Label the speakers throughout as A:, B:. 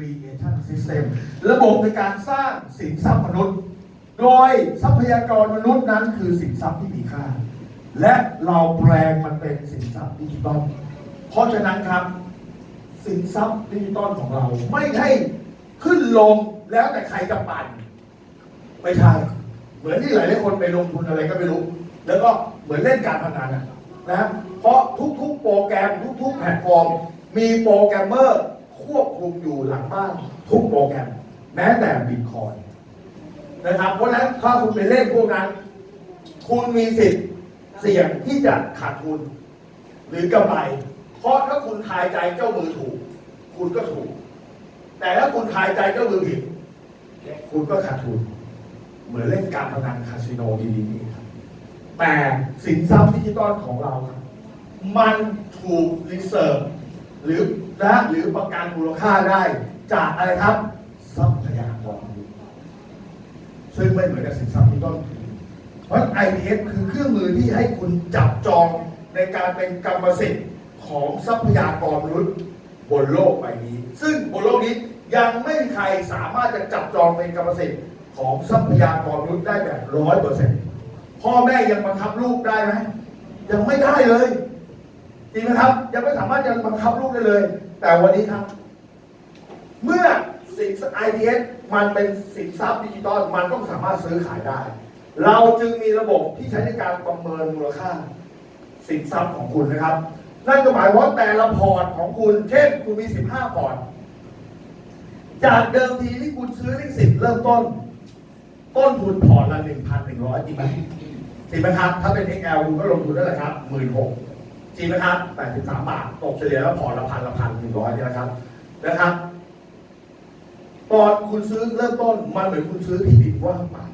A: creation system ระบบในการสร้างสินทรัพย์มนุษย์ โดยทรัพยากรมนุษย์นั้นคือสินทรัพย์ที่มีค่า และเราแปลงมันเป็นสินทรัพย์ดิจิตอลเพราะฉะนั้นครับ สินทรัพย์ดิจิตอลของเรา ไม่ใช่ขึ้นลงแล้วแต่ใครจะปั่นไม่ใช่เหมือนที่หลายๆคนไปลงทุนอะไรก็ไม่รู้ แล้วก็เหมือนเล่นการพนันนะนะเพราะทุกๆ โปรแกรมทุกๆ แพลตฟอร์ม มีโปรแกรมเมอร์ ควบคุมอยู่หลังบ้านทุกโปรแกรม แม้แต่บิตคอยนะครับเพราะฉะนั้นถ้าคุณไปเล่นพวกนั้น คุณมีสิทธิ์เสี่ยงที่จะขาดทุน หรือกำไร เพราะถ้าคุณทายใจเจ้ามือถูก คุณก็ถูก แต่ถ้าคุณทายใจเจ้ามือผิดคุณก็ขาดทุน เหมือนเล่นการพนันคาสิโนดีๆนี่ครับแต่สินทรัพย์ดิจิตอลของเราครับมันถูกรีเซิร์ฟ หรือนะหรือประกันมูลค่าได้จากอะไรครับ ทรัพยากรซึ่งไม่เหมือนกับสินทรัพย์ดิจิตอลเพราะ IPS คือเครื่องมือที่ให้คุณจับจองในการเป็นกรรมสิทธิ์ของทรัพยากรมนุษย์บนโลกใบนี้ ซึ่งบนโลกนี้ยังไม่มีใครสามารถจะจับจองเป็นกรรมสิทธิ์ของทรัพยากรมนุษย์ได้แบบร้อยเปอร์เซ็นต์พ่อแม่ยังบังคับลูกได้ไหมยังไม่ได้เลย จริงไหมครับ ยังไม่สามารถจะบังคับลูกได้เลย แต่วันนี้ครับ เมื่อสิน IDS มันเป็นสินทรัพย์ดิจิตอลมันต้องสามารถซื้อขายได้ เราจึงมีระบบที่ใช้ในการประเมินมูลค่า สินทรัพย์ของคุณนะครับ นั่นก็หมายว่าแต่ละพอร์ตของคุณ เช่นคุณมี 15 พอร์ต จากเดิมทีที่คุณซื้อเลขสิบเริ่มต้น ต้นทุนพอร์ตละ1,100จริงไหมจริงไหมครับ ถ้าเป็น XL คุณก็ลงทุนได้แหละครับ16,000 จริงไหมครับ 83 บาท ตกเฉลี่ยแล้วพอร์ตละพันละพันหนึ่งร้อยนี่นะครับ นะครับตอนคุณซื้อเริ่มต้นมันเหมือนคุณซื้อที่ดินว่างเปล่า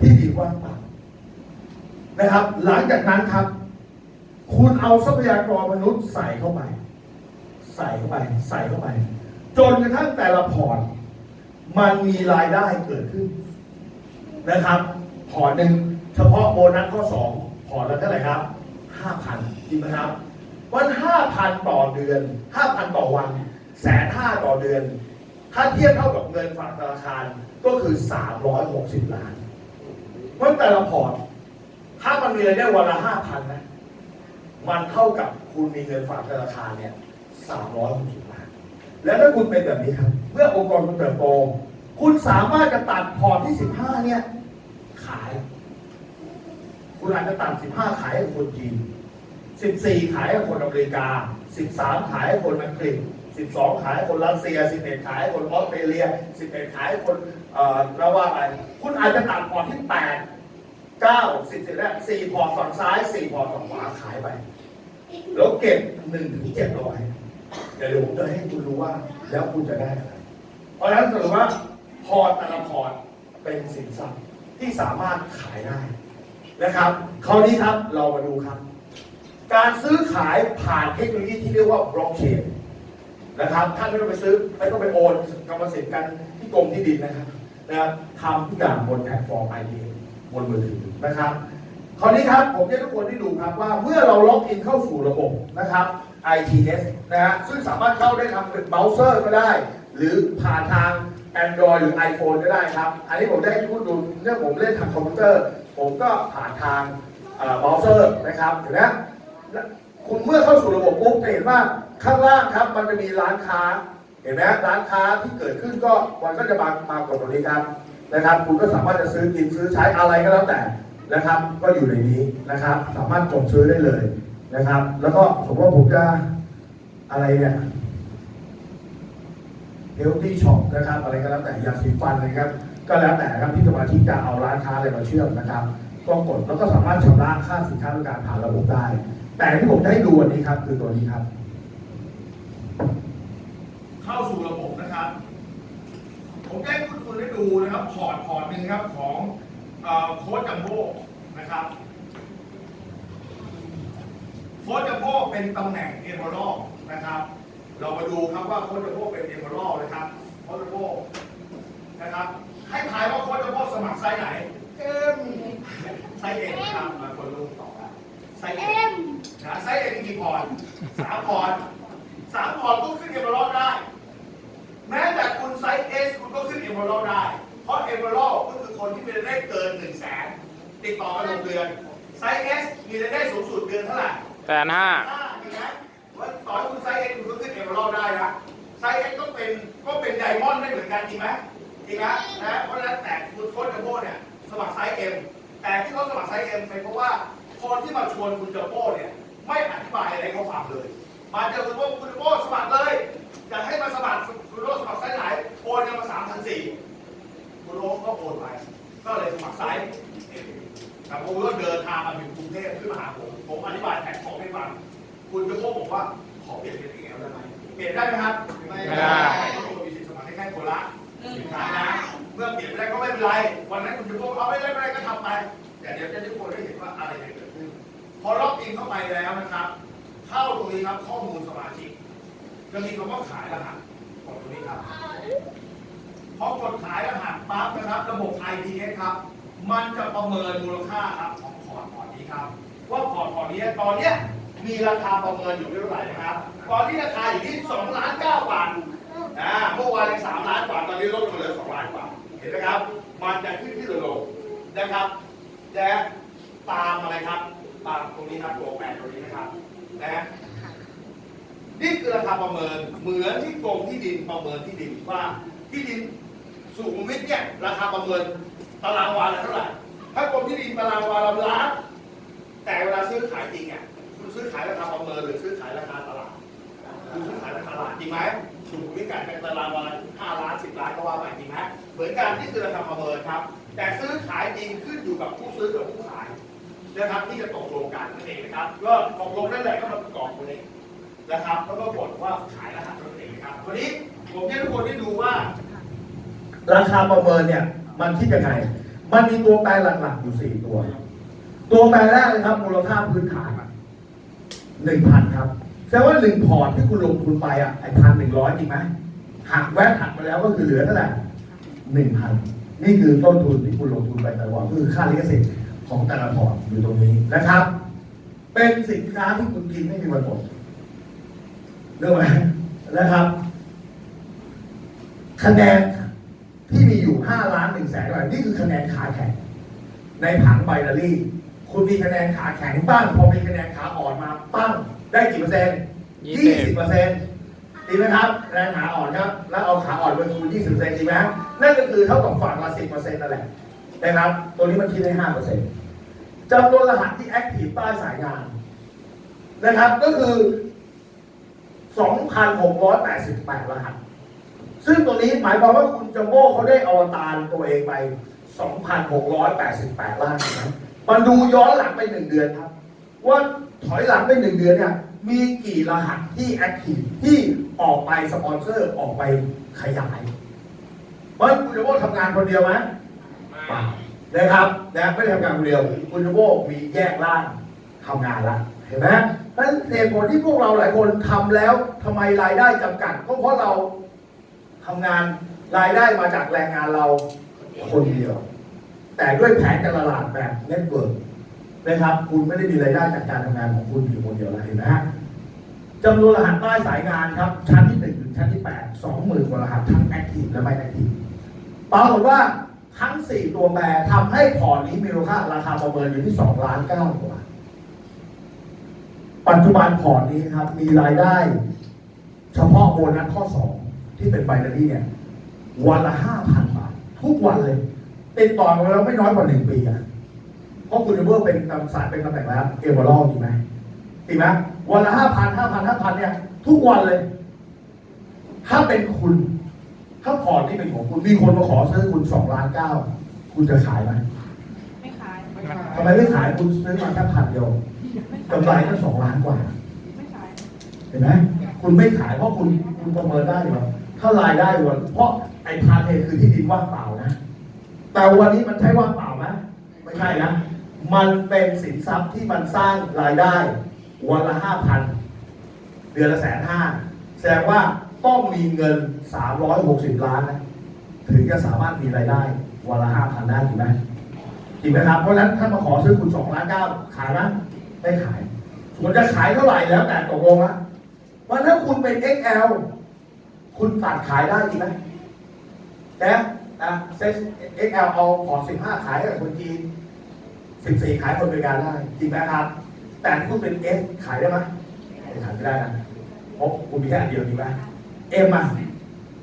A: ที่ดินว่างเปล่านะครับ หลังจากนั้นครับ คุณเอาทรัพยากรมนุษย์ใส่เข้าไป ใส่เข้าไป ใส่เข้าไป จนกระทั่งแต่ละพอร์ตมันมีรายได้เกิดขึ้น นะครับ พอร์ตหนึ่งเฉพาะโบนัสข้อสองพอร์ตละเท่าไหร่ครับ ห้าพันจริงไหมครับวันห้าพันต่อเดือนห้าพันต่อวันแสนห้าต่อเดือน ถ้าเทียบเท่ากับเงินฝากธนาคารก็คือสามร้อยหกสิบล้านวันแต่ละพอร์ตถ้ามันมีรายได้วันละห้าพันนะ มันเท่ากับคุณมีเงินฝากธนาคารเนี่ยสามร้อยหกสิบล้าน แล้วถ้าคุณเป็นแบบนี้ครับ เมื่อองค์กรคุณเติบโต คุณสามารถจะตัดพอร์ตที่สิบห้าเนี่ย ขาย คุณอาจจะตัดสิบห้าขายให้คนจีนสิบสี่ขายให้คนอเมริกาสิบสามขายให้คนอังกฤษสิบสองขายให้คนรัสเซียสิบเอ็ดขายให้คนออสเตรเลียสิบเอ็ดขายให้คนเอ่อเราว่าไปคุณอาจจะตัดพอร์ตที่แปดเก้าสิบเสร็จแล้วสี่พอร์ตฝั่งซ้ายสี่พอร์ตฝั่งขวาขายไป แล้วเก็บหนึ่งถึงเจ็ดร้อยเดี๋ยวผมจะให้คุณรู้ว่าแล้วคุณจะได้อะไร เพราะฉะนั้นสรุปว่าพอร์ตแต่ละพอร์ตเป็นสินทรัพย์ที่สามารถขายได้ นะครับคราวนี้ครับเรามาดูครับ การซื้อขายผ่านเทคโนโลยีที่เรียกว่าบล็อกเชนนะครับท่านไม่ต้องไปซื้อไม่ต้องไปโอนกรรมสิทธิ์กันที่กรมที่ดินนะครับนะครับทำทุกอย่างบนแพลตฟอร์ม IBM บนมือถือนะครับคราวนี้ครับผมจะให้ทุกคนได้ดูครับว่าเมื่อเราล็อกอินเข้าสู่ระบบนะครับ ITS นะฮะซึ่งสามารถเข้าได้ทางเป็นเบราว์เซอร์ก็ได้ หรือผ่านทาง Android หรือ iPhone ก็ได้ครับ อันนี้ผมได้ให้คุณดูเนื่องผมเล่นทางคอมพิวเตอร์ ผมก็ผ่านทางเบราว์เซอร์นะครับเห็นไหมคุณเมื่อเข้าสู่ระบบปุ๊บจะเห็นว่าข้างล่างครับมันจะมีร้านค้า เห็นไหมร้านค้าที่เกิดขึ้นก็มันก็จะมามากดตรงนี้ครับนะครับ คุณก็สามารถจะซื้อกินซื้อใช้อะไรก็แล้วแต่นะครับ ก็อยู่ในนี้นะครับ สามารถกดซื้อได้เลยนะครับ แล้วก็สมมติว่าผมจะอะไรเนี่ยเฮลตี้ช็อปนะครับ อะไรก็แล้วแต่ยาสีฟันนะครับ ก็แล้วแต่ครับที่สมาชิกจะเอาร้านค้าอะไรมาเชื่อมนะครับ ก็กดแล้วก็สามารถชำระค่าสินค้าบริการผ่านระบบได้ แต่ที่ผมจะให้ดูวันนี้ครับ คือตัวนี้ครับ เข้าสู่ระบบนะครับ ผมได้คุณคุณได้ดูนะครับพอร์ตพอร์ตหนึ่งครับของโค้ดจัมโบ้นะครับโค้ดจัมโบ้เป็นตำแหน่งเอเมอรัลนะครับ เรามาดูครับว่าโค้ดจัมโบ้เป็นเอเมอรัลนะครับโค้ดจัมโบ้นะครับ ให้ทายว่าโค้ดจัมโบ้สมัครไซส์ไหน เอ็มไซส์เอ็มครับมาคนรู้ตอบแล้วไซส์เอ็มนะไซส์เอ็มกี่พอร์ตสามพอร์ตสามพอร์ตก็ขึ้นเอเมอรัลได้แเม
B: อรัลได้ เพราะเอเมอรัลก็คือคนที่มีรายได้เกิน1นึ่งแสนติดต่อกันหกเดือนไซส์ S มีรายได้สูงสุดเดือนเท่าไหร่
C: แสนห้า
B: ห้าจริงไหมว่าต่อให้คุณไซส์ S คุณก็ขึ้นเอเมอรัลได้นะไซส์ S ก็เป็นก็เป็นไดมอนด์ได้เหมือนกันจริงไหม จริงไหมนะเพราะฉะนั้นแต่คุณโค้ชเดโบเนี่ยสมัครไซส์ M แต่ที่เขาสมัครไซส์ M เป็นเพราะว่าคนที่มาชวนคุณเดโบเนี่ยไม่อธิบายอะไรเขาฟังเลย มาเจอคุณโบคุณโบสมัครเลยอยากให้มาสมัครคุณโบสมัครไซส์ไหนโอนกันมาสามพันสี่คุณโบก็โอนไปก็เลยสมัครไซส์ M แต่ผมก็เดินทางมาถึงกรุงเทพขึ้นมาหาผมผมอธิบายแผนของให้ฟังคุณโบบอกว่าขอเปลี่ยนเป็นเอลได้ไหมเปลี่ยนได้ไหมครับ
C: ไม่ได้
B: ต้องมีสิทธิ์สมัครแค่คนละ หนึ่งครั้งนะเมื่อเปลี่ยนไม่ได้ก็ไม่เป็นไร วันนั้นคุณโบเอาไม่ได้ไม่ได้ก็ทำไป แต่เดี๋ยวจะได้ทุกคนได้เห็นว่าอะไรจะเกิดขึ้น พอล็อกอินเข้าไปแล้วนะครับ เข้าตรงนี้ครับข้อมูลสมาชิกจะมีคำว่าขายรหัสกดตรงนี้ครับพอกดขายรหัสปั๊บนะครับ ระบบ IPS ครับ มันจะประเมินมูลค่าครับของพอร์ตพอร์ตนี้ครับ ว่าพอร์ตพอร์ตนี้ตอนเนี้ยมีราคาประเมินอยู่ที่เท่าไหร่นะครับ ตอนนี้ราคาอยู่ที่2ล้าน9บาท อ่าเมื่อวานยัง3ล้านกว่าตอนนี้ลดลงเหลือ2ล้านกว่าเห็นไหมครับ มันจะขึ้นที่ลงๆนะครับและตามอะไรครับ ตามตรงนี้ครับตัวแปรตรงนี้นะครับนะนี่คือราคาประเมินเหมือนที่กรมที่ดินประเมินที่ดินว่าที่ดินสุขุมวิทเนี่ยราคาประเมินตารางวาละเท่าไหร่ถ้ากรมที่ดินตารางวาละล้านแต่เวลาซื้อขายจริงอะคุณซื้อขายราคาประเมินหรือซื้อขายราคาตลาด คุณซื้อขายราคาตลาดจริงไหมสุขุมวิกลายเป็นตารางวาละห้าล้านสิบล้านก็ว่าไปจริงไหมเหมือนกันนี่คือราคาประเมินครับ แต่ซื้อขายจริงขึ้นอยู่กับผู้ซื้อกับผู้ขายนะครับที่จะตกลงกันนั่นเองนะครับก็ตกลงนั่นแหละก็มาประกอบกันเองนะครับแล้วก็กดว่าขายรหัสตัวเองนะครับวันนี้ผมให้ทุกคนได้ดูว่า
A: ราคาประเมินเนี่ยมันคิดยังไง มันมีตัวแปรหลักๆอยู่สี่ตัว ตัวแปรแรกเลยครับมูลค่าพื้นฐานหนึ่งพันครับ แสดงว่าหนึ่งพอร์ตที่คุณลงทุนไปอะไอ้พันหนึ่งร้อยจริงไหมหักแวะหักไปแล้วก็คือเหลือเท่าไหร่หนึ่งพันนี่คือต้นทุนที่คุณลงทุนไปแต่วันก็คือค่าลิขสิทธิ์ของแต่ละพอร์ตอยู่ตรงนี้นะครับ เป็นสินค้าที่คุณกินไม่มีวันหมดเรื่องไหมนะครับคะแนนที่มีอยู่5ล้าน1แสนกว่านี่คือคะแนนขาแข็งในผังไบนารี่ คุณมีคะแนนขาแข็งปั้งพอมีคะแนนขาอ่อนมาปั้ง ได้กี่เปอร์เซ็นต์
C: ยี่
A: ยี่
C: สิ
A: สิ
C: บ
A: บเปอร์เซ็นต์ดีไหมครับคะแนนขาอ่อนครับ แล้วเอาขาอ่อนไปคูณยี่สิบเปอร์เซ็นต์ดีไหมนั่นก็คือเท่ากับฝั่งละสิบเปอร์เซ็นต์นั่นแหละนะครับ ตัวนี้มันคิดได้ห้าเปอร์เซ็นต์จำนวนรหัสที่แอคทีฟใต้สายงานนะครับ ก็คือ2,688รหัส ซึ่งตัวนี้หมายความว่าคุณจัมโบ้เขาได้อวตารตัวเองไป2,688ล้านนะมันดูย้อนหลังไปหนึ่งเดือนครับ ว่า ถอยหลังไปหนึ่งเดือนเนี่ย มีกี่รหัสที่แอคทีฟที่ออกไปสปอนเซอร์ออกไปขยาย เพราะคุณจัมโบ้ทำงานคนเดียวไหมเปล่านะครับนะไม่ได้ทำงานคนเดียว คุณจัมโบ้มีแยกร่างทำงานละเห็นไหมนั่นเหตุผลที่พวกเราหลายคนทำแล้วทำไมรายได้จำกัด ก็เพราะเราทำงานรายได้มาจากแรงงานเราคนเดียว แต่ด้วยแผนการตลาดแบบเน็ตเวิร์ก นะครับ คุณไม่ได้มีรายได้จากการทำงานของคุณเพียงคนเดียวแล้วเห็นไหมฮะจำนวนรหัสใต้สายงานครับ ชั้นที่หนึ่งถึงชั้นที่แปดสองหมื่นกว่ารหัสทั้งแอคทีฟและไม่แอคทีฟปรากฏว่าทั้งสี่ตัวแปรทำให้พอร์ตนี้มีมูลค่าราคาประเมินอยู่ที่สองล้านเก้ากว่าปัจจุบันพอร์ตนี้ครับ มีรายได้ เฉพาะโบนัสข้อสองที่เป็นไบนารี่เนี่ย วันละห้าพันบาท ทุกวันเลยติดต่อกันมาแล้วไม่น้อยกว่าหนึ่งปีอะ ราะคุณเบอร์เป็นตำสายเป็นตำแหน่งแล้วเอเวอร์ลจริงไหมจริงไหมวันละห้าพันห้าพันห้าพันเนี่ย ทุกวันเลย ถ้าเป็นคุณ ถ้าพอร์ตที่เป็นของคุณมีคนมาขอซื้อคุณสองล้านเก้าคุณจะขายไหม
D: ไม่ขาย
A: ทำไมไม่ขายคุณซื้อมาแค่พันเดียวกำไรก็สองล้านกว่า
D: ไม่ขาย
A: เห็นไหมคุณไม่ขายเพราะคุณคุณประเมินได้ว่าถ้ารายได้วันเพราะไอ้พาเทคือที่ดินว่างเปล่านะ แต่วันนี้มันใช่ว่างเปล่าไหมไม่ใช่นะ มันเป็นสินทรัพย์ที่มันสร้างรายได้วันละห้าพันเดือนละแสนห้าแสดงว่าต้องมีเงินสามร้อยหกสิบล้านนะถึงจะสามารถมีรายได้วันละห้าพันได้ถูกไหมจริงไหมครับเพราะฉะนั้นถ้านมาขอซื้อคุณสองล้านเก้าขายไหมไม่ขายส่วนจะขายเท่าไหร่แล้วแต่ตกลงละเพราถ้าคุณเป็น XL คุณตัดขายได้จริงไหมแต่นะเซ็ต XL เอาของ15ขายให้กับคนจีน 14 ขายคนอเมริกาได้จริงไหมครับ แต่ถ้าคุณเป็น S ขายได้ไหมไม่ขายไม่ได้นะเพราะคุณมีแค่อันเดียวจริงไหม M อะ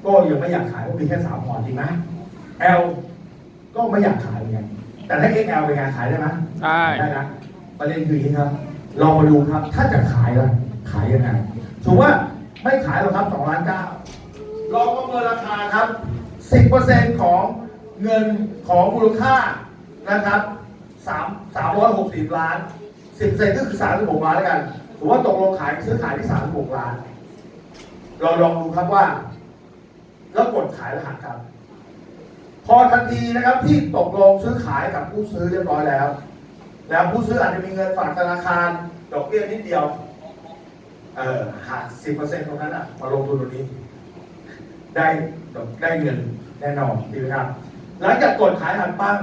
A: ก็ยังไม่อยากขายเพราะมีแค่สามพอร์ตจริงไหม L ก็ไม่อยากขายเหมือนกันแต่ถ้า XL เป็นไงขายได้ไหม
C: ได้
A: ได้นะประเด็นคืออย่างนี้ครับเรามาดูครับ ถ้าจะขายล่ะขายยังไงถือว่าไม่ขายหรอกครับสองล้านเก้าลองประเมินราคาครับสิบเปอร์เซ็นต์ของเงินของมูลค่านะครับ สามสามร้อยหกสิบล้านสิบเซนก็คือสามสิบหกล้านแล้วกันถือว่าตกลงขายซื้อขายที่สามสิบหกล้าน เราลองดูครับว่า แล้วกดขายรหัสครับ พอทันทีนะครับที่ตกลงซื้อขายกับผู้ซื้อเรียบร้อยแล้ว แล้วผู้ซื้ออาจจะมีเงินฝากธนาคาร ดอกเบี้ยนิดเดียวเออหักสิบเปอร์เซ็นต์ตรงนั้นอะมาลงทุนตรงนี้ ได้ได้เงินแน่นอนดีไหมครับ หลังจากกดขายหันปั้ง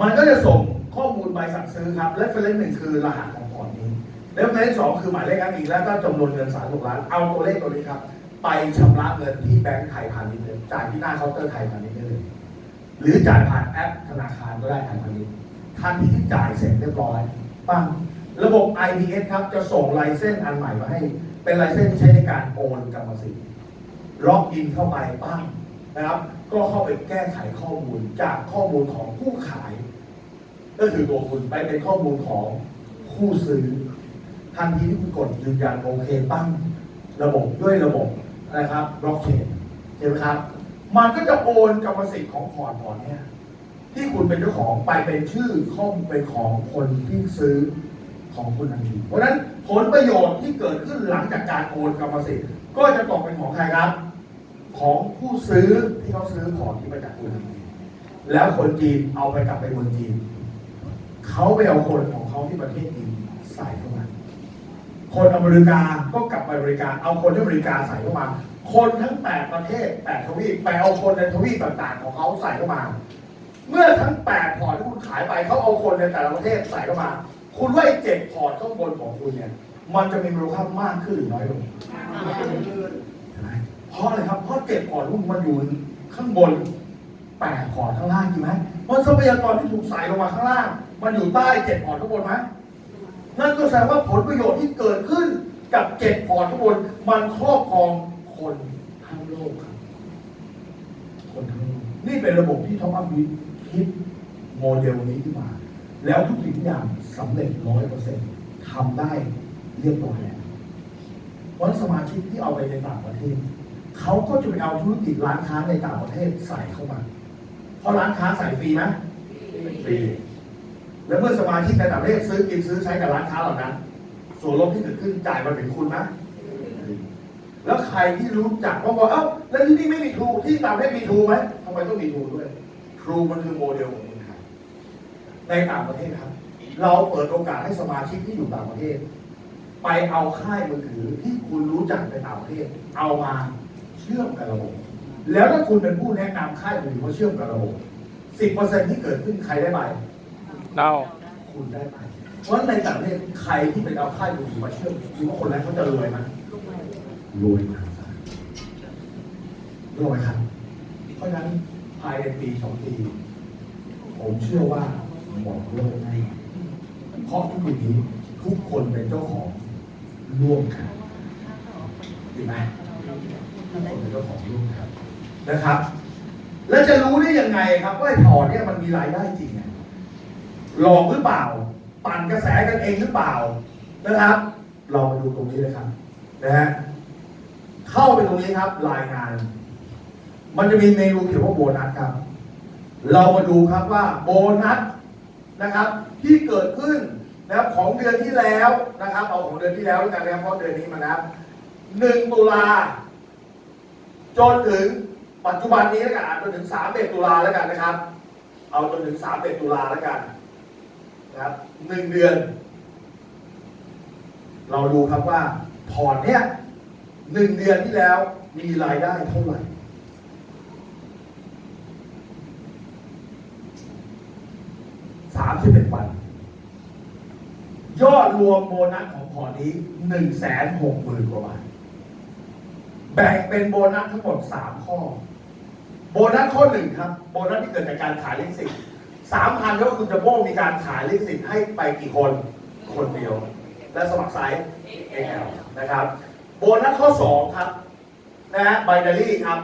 A: มันก็จะส่งข้อมูลใบสั่งซื้อครับและเฟรนหนึ่งคือรหัสของพอร์ตนี้ แล้วเฟรนสองคือหมายเลขอ้างอิงแล้วก็จำนวนเงินสามหกล้านเอาตัวเลขตัวนี้ครับ ไปชำระเงินที่แบงก์ไทยพาณิชย์เลยจ่ายที่หน้าเคาน์เตอร์ไทยพาณิชย์ได้เลย หรือจ่ายผ่านแอปธนาคารก็ได้ไทยพาณิชย์ทันทีที่จ่ายเสร็จเรียบร้อยปั้งระบบ IPS ครับจะส่งลเซนส์อันใหม่มาให้ เป็นลเซนส์ที่ใช้ในการโอนกรรมสิทธิ์ล็อกอินเข้าไปปั้งนะครับ ก็เข้าไปแก้ไขข้อมูลจากข้อมูลของผู้ขาย ก็คือตัวคุณไปเป็นข้อมูลของผู้ซื้อทันทีที่คุณกดยืนยันโอเคปั้งระบบด้วยระบบนะครับบล็อกเชนใช่ไหมครับ มันก็จะโอนกรรมสิทธิ์ของพอร์ตพอร์ตเนี่ยที่คุณเป็นเจ้าของไปเป็นชื่อข้อมูลเป็นของคนที่ซื้อของคุณทันทีเพราะฉะนั้นผลประโยชน์ที่เกิดขึ้นหลังจากการโอนกรรมสิทธิ์ก็จะตกเป็นของใครครับ ของผู้ซื้อที่เขาซื้อพอร์ตที่มาจากคุณทันทีแล้วคนจีนเอาไปกลับไปเมืองจีน เขาไปเอาคนของเขาที่ประเทศจีนใส่เข้ามา คนอเมริกาก็กลับไปอเมริกา เอาคนที่อเมริกาใส่เข้ามา คนทั้งแปดประเทศแปดทวีปไปเอาคนในทวีปต่างๆ ของเขาใส่เข้ามา เมื่อทั้งแปดพอร์ตที่คุณขายไปเขาเอาคนในแต่ละประเทศใส่เข้ามา คุณว่าไอ้เจ็ดพอร์ตข้างบนของคุณเนี่ย มันจะมีมูลค่ามากขึ้นหรือน้อยลงเพราะอะไรครับเพราะเจ็ดพอร์ตมันอยู่ข้างบนแปดพอร์ตข้างล่างจริงไหมเพราะทรัพยากรที่ถูกใส่ลงมาข้างล่าง มันอยู่ใต้เจ็ดพอร์ตข้างบนไหมนั่นก็แสดงว่าผลประโยชน์ที่เกิดขึ้นกับเจ็ดพอร์ตข้างบนมันครอบครองคนทั้งโลกครับคนทั้งโลกนี่เป็นระบบที่ทอปอัพวิคิดโมเดลนี้ขึ้นมา แล้วทุกสิ่งทุกอย่างสำเร็จร้อยเปอร์เซ็นต์ทำได้เรียบร้อยแล้ววันสมาชิกที่เอาไปในต่างประเทศเขาก็จะไปเอาธุรกิจร้านค้าในต่างประเทศใส่เข้ามา เพราะร้านค้าใส่ฟรีไหมฟรี แล้วเมื่อสมาชิกในต่างประเทศซื้อกินซื้อใช้กับร้านค้าเหล่านั้น ส่วนลดที่เกิดขึ้นจ่ายมาถึงคุณไหมแล้วใครที่รู้จักว่าบอกเอ้าแล้วที่นี่ไม่มีทูที่ต่างประเทศมีทูไหมทำไมต้องมีทูด้วยทรูมันคือโมเดลของเมืองไทยในต่างประเทศครับ เราเปิดโอกาสให้สมาชิกที่อยู่ต่างประเทศ ไปเอาค่ายมือถือที่คุณรู้จักในต่างประเทศ เอามาเชื่อมกับระบบแล้วถ้าคุณเป็นผู้แนะนำค่ายมือถือมาเชื่อมกับระบบสิบเปอร์เซ็นที่เกิดขึ้นใครได้ไป
C: เรา
A: คุณได้ไปเพราะฉะนั้นในต่างประเทศใครที่เป็นเอาค่ายมือถือมาเชื่อมคิดว่าคนนั้นเขาจะรวยไหมรวยมหาศาลรวยครับ เพราะฉะนั้นภายในปีสองปี ผมเชื่อว่าหมดโลกแน่เพราะทุกวันนี้ทุกคนเป็นเจ้าของร่วมกันดีไหมทุกคนเป็นเจ้าของร่วมกันนะครับ แล้วจะรู้ได้ยังไงครับว่าไอ้พอร์ตเนี่ยมันมีรายได้จริงอะ หลอกหรือเปล่า ปั่นกระแสกันเองหรือเปล่านะครับ เรามาดูตรงนี้เลยครับนะฮะเข้าไปตรงนี้ครับรายงาน มันจะมีเมนูเขียนว่าโบนัสครับ เรามาดูครับว่าโบนัสนะครับ ที่เกิดขึ้นนะครับของเดือนที่แล้วนะครับ เอาของเดือนที่แล้วแล้วกันนะครับเพราะเดือนนี้มานะหนึ่งตุลาจนถึงปัจจุบันนี้แล้วกันจนถึงสามเดตุลาแล้วกันนะครับ เอาจนถึงสามเดตุลาแล้วกัน นะครับหนึ่งเดือน เราดูครับว่าพอร์ตเนี่ยหนึ่งเดือนที่แล้วมีรายได้เท่าไหร่ สามสิบเอ็ดวัน ยอดรวมโบนัสของพอร์ตนี้หนึ่งแสนหกหมื่นกว่าบาท แบ่งเป็นโบนัสทั้งหมดสามข้อ โบนัสข้อหนึ่งครับ โบนัสที่เกิดจากการขายลิขสิทธิ์ สามพันก็คุณจะโบมีการขายลิขสิทธิ์ให้ไปกี่คนคนเดียว และสมัครไซส์ XL นะครับ โบนัสข้อสองครับ นะฮะไบนารี่ครับ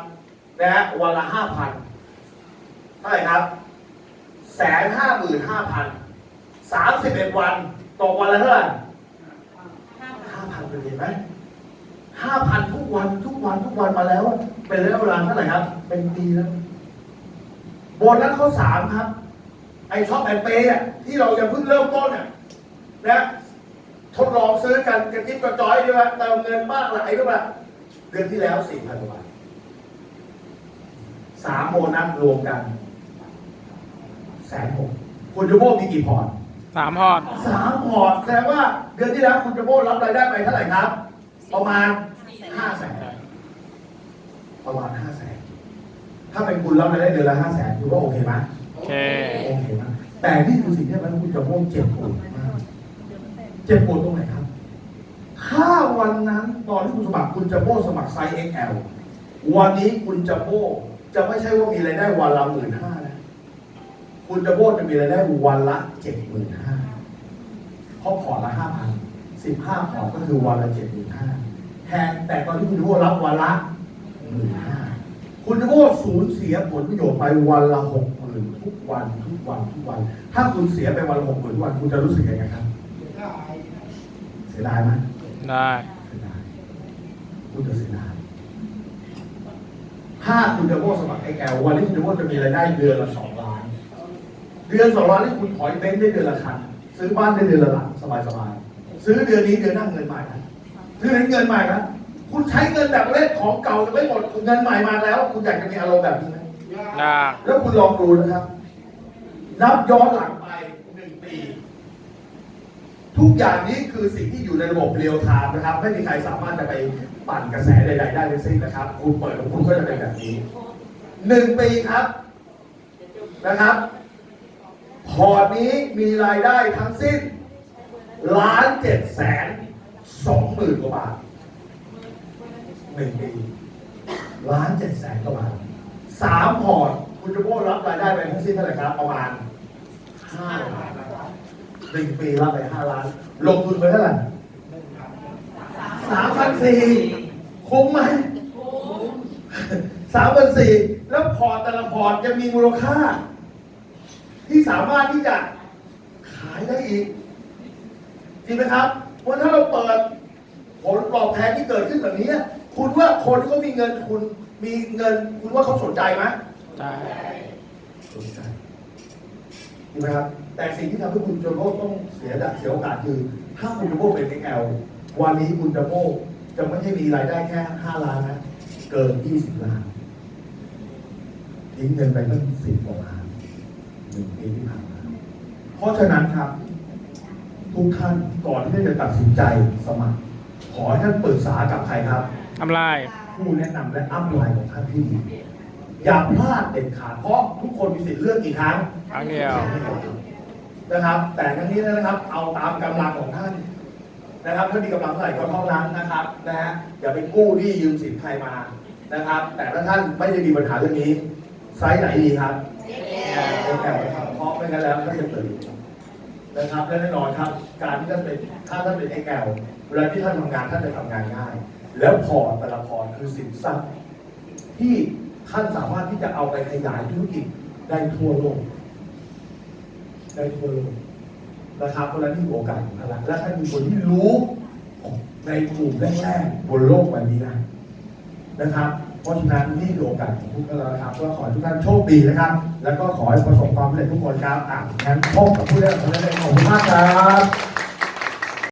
A: นะฮะวันละห้าพันเท่าไหร่ครับแสนห้าหมื่นห้าพันสามสิบเอ็ดวันตกวันละเท่าไหร่ห้าพันเป็นเห็นไหมห้าพันทุกวันทุกวันทุกวันมาแล้ว เป็นระยะเวลาเท่าไหร่ครับ เป็นปีแล้ว โบนัสข้อสามครับ ไอช็อปแอนเปย์อะที่เรายังเพิ่งเริ่มต้นอะนะทดลองซื้อกันกระจิ๊บกระจอยด้วยว่าเติมเงินบ้างหลายด้วยว่าเดือนที่แล้วสี่พันกว่าบาทสามโบนัสรวมกันแสนหกคุณจะโบมีกี่พอร์ต
C: สามพอร์ต
A: สามพอร์ตแสดงว่าเดือนที่แล้วคุณจะโบ้รับรายได้ไปเท่าไหร่ครับ ประมาณห้าแสนประมาณห้าแสนถ้าเป็นคุณรับรายได้เดือนละห้าแสนคุณว่าโอเคไหม
C: โอ เค
A: โอเคไหมแต่นี่คือสิ่งที่มันคุณจะโบ้เจ็บปวดมากเจ็บปวดตรงไหนครับ ถ้าวันนั้นตอนที่คุณสมัครคุณจะโบ้สมัครไซส์ XL วันนี้คุณจะโบ้จะไม่ใช่ว่ามีรายได้วันละหมื่นห้านะ คุณจะโบ้จะมีรายได้วันละเจ็ดหมื่นห้าเพราะพอร์ตละห้าพันสิบห้าพอร์ตก็คือวันละเจ็ดหมื่นห้าแทนแต่ตอนที่คุณจะโบ้รับวันละหมื่นห้าคุณจะโบ้สูญเสียผลประโยชน์ไปวันละหก ทุกวันทุกวันทุกวัน ถ้าคุณเสียไปวันละหกหมื่นทุกวันคุณจะรู้สึกยังไงครับ เสียดายไหม
C: ได้
A: เสียดายคุณจะเสียดายถ้าคุณจะโบ้สมัครไอแอลวันนี้คุณจะโบ้จะมีรายได้เดือนละสองล้าน เดือนสองล้านนี่คุณถอยเบนซ์ได้เดือนละคันซื้อบ้านได้เดือนละหลังสบายสบายๆซื้อเดือนนี้เดือนหน้าเงินใหม่นะซื้อเงินใหม่นะคุณใช้เงินแบบเล่นของเก่าจะไม่หมดเงินใหม่มาแล้ว คุณอยากจะมีอารมณ์แบบนี้ไหม
C: ได้
A: แล้วคุณลองดูนะครับ นับย้อนหลังไปหนึ่งปี ทุกอย่างนี้คือสิ่งที่อยู่ในระบบเรียลไทม์นะครับ ไม่มีใครสามารถจะไปปั่นกระแสใดๆได้ทั้งสิ้นนะครับ คุณเปิดของคุณก็จะเป็นแบบนี้หนึ่งปีครับนะครับ พอร์ตนี้มีรายได้ทั้งสิ้นล้านเจ็ดแสนสองหมื่นกว่าบาทหนึ่งปีล้านเจ็ดแสนกว่าบาทสามพอร์ต คุณจะโบ้รับรายได้ไปทั้งสิ้นเท่าไหร่ครับประมาณห้าล้านนะครับหนึ่งปีรับไปห้าล้าน ลงทุนไปเท่าไหร่สามพันสี่คุ้มไหมสามพันสี่แล้วพอร์ตแต่ละพอร์ตยังมีมูลค่า ที่สามารถที่จะขายได้อีกจริงไหมครับเพราะถ้าเราเปิดผลตอบแทนที่เกิดขึ้นแบบนี้ คุณว่าคนที่เขามีเงินคุณมีเงิน คุณว่าเขาสนใจไหม
C: ได้
A: สนใจจริงไหมครับ แต่สิ่งที่ทำให้คุณโจโบ้ต้องเสียดักเสียโอกาสคือ ถ้าคุณโจโบ้เป็นเอลวันนี้คุณโจโบ้จะไม่ใช่มีรายได้แค่ 5 ล้านนะ เกิน 20 ล้าน ทิ้งเงินไปตั้งสิบกว่าล้านหนึ่งปีที่ผ่านมาเพราะฉะนั้นครับ ทุกท่านก่อนที่จะตัดสินใจสมัคร ขอให้ท่านปรึกษากับใครครับ
C: ทำลาย
A: ผู้แนะนำและอัพไลน์ของท่านที่ดี อย่าพลาดเด็ดขาดเพราะทุกคนมีสิทธิ์เลือกกี่ครั้ง
C: ครั้งเดียว
A: นะครับ แต่ทั้งนี้นะครับ เอาตามกำลังของท่านนะครับถ้ามีกำลังเท่าไหร่ก็เท่านั้นนะครับนะฮะอย่าไปกู้หนี้ยืมสินใครมานะครับ แต่ถ้าท่านไม่ได้มีปัญหาเรื่องนี้ไซส์ไหนดีครับเอ็กแอลครับเพราะไม่งั้นแล้วก็จะตื่นนะครับและแน่นอนครับ การที่ท่านเป็นถ้าท่านเป็นเอ็กแอลเวลาที่ท่านทำงานท่านจะทำงานง่าย แล้วพอร์ตแต่ละพอร์ตคือสินทรัพย์ที่ ท่านสามารถที่จะเอาไปขยายธุรกิจได้ทั่วโลกได้ทั่วโลกนะครับเพราะนั้นนี่โอกาสของท่านละและท่านมีคนที่รู้ในกลุ่มแรกๆบนโลกใบนี้นะนะครับเพราะฉะนั้นนี่คือโอกาสของทุกท่านนะครับก็ขอทุกท่านโชคดีนะครับ แล้วก็ขอให้ประสบความสำเร็จทุกคนครับอะงั้นพบกับผู้ได้รับการเลือกขอบคุณมากครับ